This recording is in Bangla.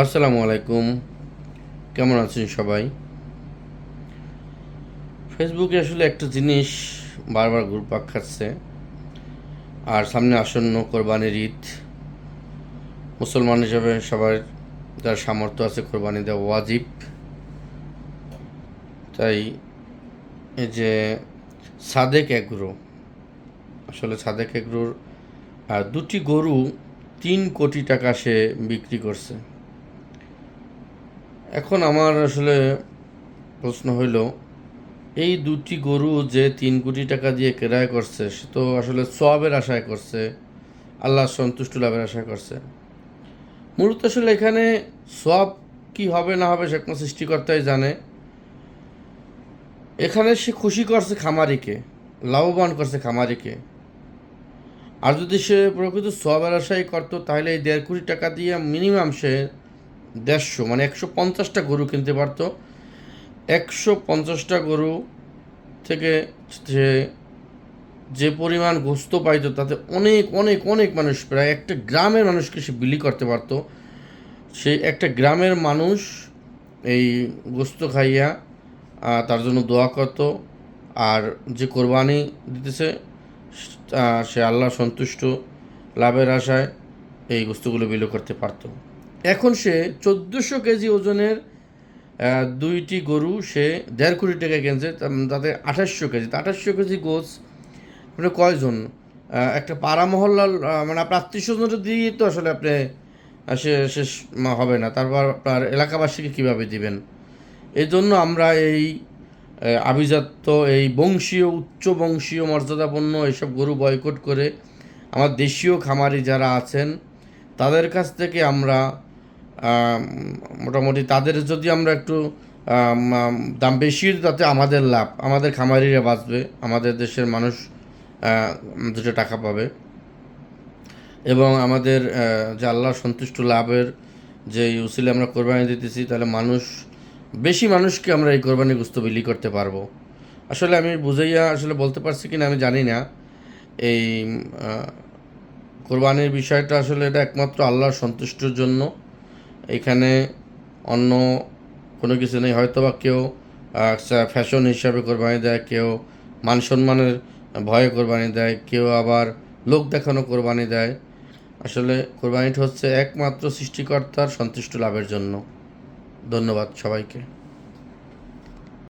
আসসালামু আলাইকুম। কেমন আছেন সবাই? ফেসবুকে আসলে একটা জিনিস বারবার ঘুরপাক খাচ্ছে। আর সামনে আসন্ন কোরবানির ঈদ, মুসলমান হিসাবে সবার যার সামর্থ্য আছে কোরবানি দেওয়া ওয়াজিব। তাই এই যে সাদেক এগ্রো, আসলে সাদেক এগ্রোর দুটি গরু তিন কোটি টাকা সে বিক্রি করছে। এখন আমার আসলে প্রশ্ন হইল, এই দুটি গরু যে তিন কোটি টাকা দিয়ে কেরায় করছে, সে তো আসলে সবের আশায় করছে, আল্লাহ সন্তুষ্ট লাভের আশায় করছে। মূলত আসলে এখানে সব কি হবে না হবে সে কোনো সৃষ্টিকর্তাই জানে। এখানে সে খুশি করছে খামারিকে, লাভবান করছে খামারিকে। আর যদি সে প্রকৃত সবের আশাই করতো, তাহলে এই দেড় কোটি টাকা দিয়ে মিনিমাম সে দেড়শো মানে একশো পঞ্চাশটা গরু কিনতে পারতো। একশো পঞ্চাশটা গরু থেকে সে যে পরিমাণ গোস্ত পাইতো, তাতে অনেক অনেক অনেক মানুষ, প্রায় একটা গ্রামের মানুষকে সে বিলি করতে পারতো। সেই একটা গ্রামের মানুষ এই গোস্ত খাইয়া তার জন্য দোয়া করত। আর যে কোরবানি দিতেছে সে আল্লাহ সন্তুষ্ট, লাভের আশায় এই গোস্তগুলো বিলি করতে পারতো। এখন সে চোদ্দোশো কেজি ওজনের দুইটি গরু সে দেড় কোটি টাকা কিনছে তাম- তাতে আঠাশশো কেজি। আঠাশশো কেজি গোছ আপনি কয়জন? একটা পাড়া মহল্লার মানে আপনার আত্মীয় স্বজনটা দিয়ে তো আসলে আপনি সে শেষ হবে না। তারপর আপনার এলাকাবাসীকে কীভাবে দিবেন? এই জন্য আমরা এই আভিজাত্য এই বংশীয় উচ্চ বংশীয় মর্যাদাপন্ন এসব গরু বয়কট করে আমার দেশীয় খামারি যারা আছেন তাদের কাছ থেকে আমরা আম, মোটামুটি তাদের যদি আমরা একটু দাম বেশি তাতে আমাদের লাভ, আমাদের খামারিরা বাঁচবে, আমাদের দেশের মানুষ দুটো টাকা পাবে। এবং আমাদের যে আল্লাহ সন্তুষ্ট লাভের যে উসিলে আমরা কোরবানি দিতেছি, তাহলে মানুষ, বেশি মানুষকে আমরা এই কোরবানি গুস্ত বিলি করতে পারব। আসলে আমি বুঝাইয়া আসলে বলতে পারছি কিনা আমি জানি না। এই কোরবানির বিষয়টা আসলে এটা একমাত্র আল্লাহর সন্তুষ্টর জন্য। এখানে অন্য কোনো কিছু নেই। হয়তো বা কেউ ফ্যাশন হিসাবে কোরবানি দেয়, কেউ মান সম্মানের ভয়ে কোরবানি দেয়, কেউ আবার লোক দেখানো কোরবানি দেয়। আসলে কোরবানিটা হচ্ছে একমাত্র সৃষ্টিকর্তার সন্তুষ্ট লাভের জন্য। ধন্যবাদ সবাইকে।